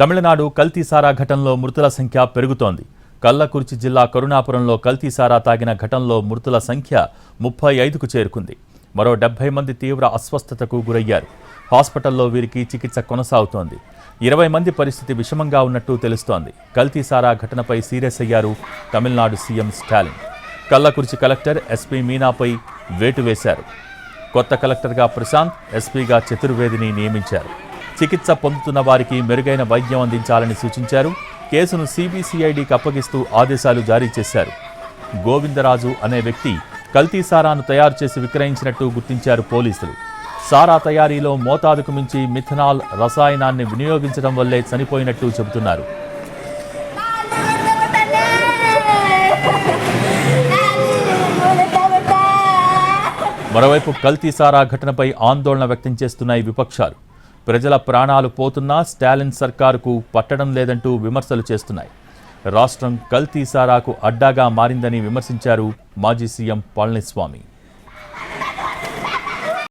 తమిళనాడు కల్తీసారా ఘటనలో మృతుల సంఖ్య పెరుగుతోంది. కల్లకుర్చి జిల్లా కరుణాపురంలో కల్తీసారా తాగిన ఘటనలో మృతుల సంఖ్య ముప్పై ఐదుకు చేరుకుంది. మరో డెబ్బై మంది తీవ్ర అస్వస్థతకు గురయ్యారు. హాస్పిటల్లో వీరికి చికిత్స కొనసాగుతోంది. ఇరవై మంది పరిస్థితి విషమంగా ఉన్నట్టు తెలుస్తోంది. కల్తీసారా ఘటనపై సీరియస్ అయ్యారు Tamil Nadu CM Stalin. Kallakurichi collector SP మీనాపై వేటు వేశారు. కొత్త కలెక్టర్గా ప్రశాంత్ ఎస్పీగా చతుర్వేదిని నియమించారు. చికిత్స పొందుతున్న వారికి మెరుగైన వైద్యం అందించాలని సూచించారు. కేసును సిబిసిఐడికి అప్పగిస్తూ ఆదేశాలు జారీ చేశారు. గోవిందరాజు అనే వ్యక్తి కల్తీ సారాను తయారు చేసి విక్రయించినట్టు గుర్తించారు పోలీసులు. సారా తయారీలో మోతాదుకు మించి మిథనాల్ రసాయనాన్ని వినియోగించడం వల్లే చనిపోయినట్టు చెబుతున్నారు. మరోవైపు కల్తీ సారా ఘటనపై ఆందోళన వ్యక్తం చేస్తున్నాయి విపక్షాలు. ప్రజల ప్రాణాలు పోతున్నా స్టాలిన్ సర్కారుకు పట్టడం లేదంటూ విమర్శలు చేస్తున్నాయి. రాష్ట్రం కల్తీసారాకు అడ్డాగా మారిందని విమర్శించారు మాజీ సీఎం పళనిస్వామి.